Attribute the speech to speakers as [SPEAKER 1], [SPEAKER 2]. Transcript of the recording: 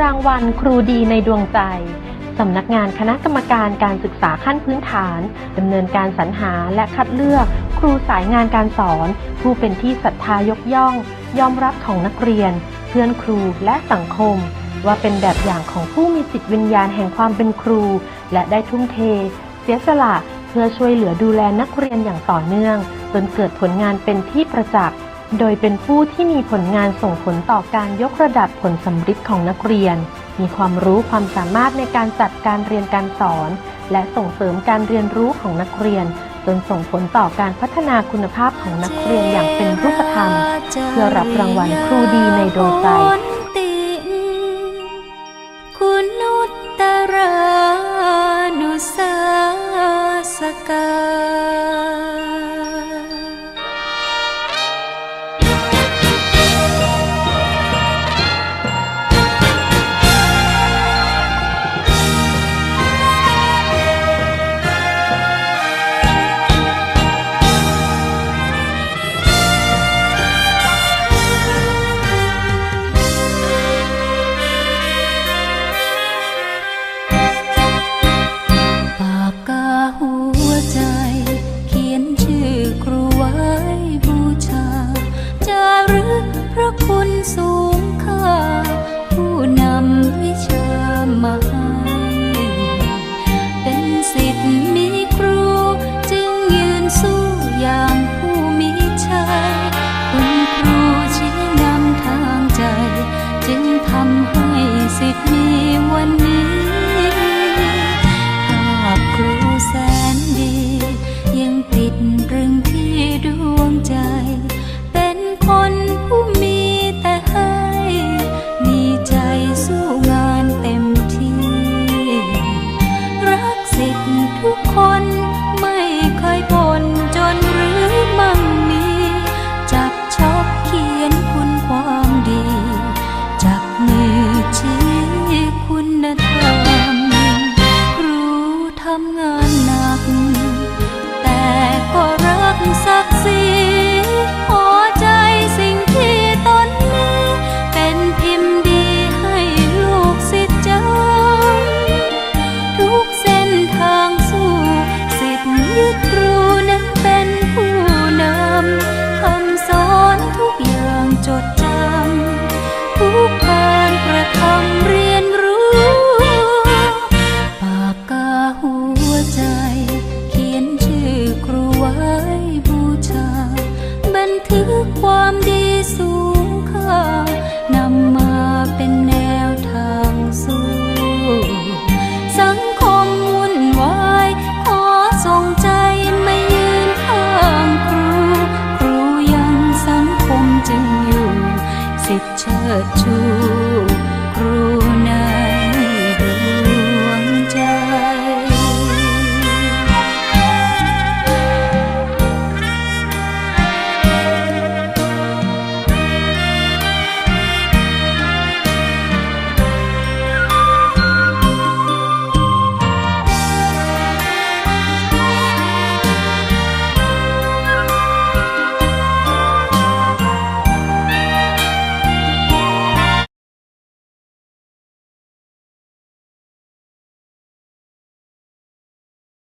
[SPEAKER 1] รางวัลครูดีในดวงใจ สำนักงานคณะกรรมการการศึกษาขั้นพื้นฐานดำเนินการสรรหาและคัดเลือก ครูสายงานการสอน ผู้เป็นที่ศรัทธายกย่อง ยอมรับของนักเรียน เพื่อนครูและสังคม ว่าเป็นแบบอย่างของผู้มีจิตวิญญาณแห่งความเป็นครู และได้ทุ่มเท เสียสละเพื่อช่วยเหลือดูแลนักเรียนอย่างต่อเนื่อง จนเกิดผลงานเป็นที่ประจักษ์ โดยเป็นผู้ที่มีผลงานส่งผลต่อการยกระดับผลสำฤทธิ์ของนักเรียน มีความรู้ความสามารถในการจัดการเรียนการสอน และส่งเสริมการเรียนรู้ของนักเรียน จนส่งผลต่อการพัฒนาคุณภาพของนักเรียนอย่างเป็นรูปธรรม เพื่อรับรางวัลครูดีในดวงใจ
[SPEAKER 2] คุณนุตตรานุสาสกา คุณสูงค่า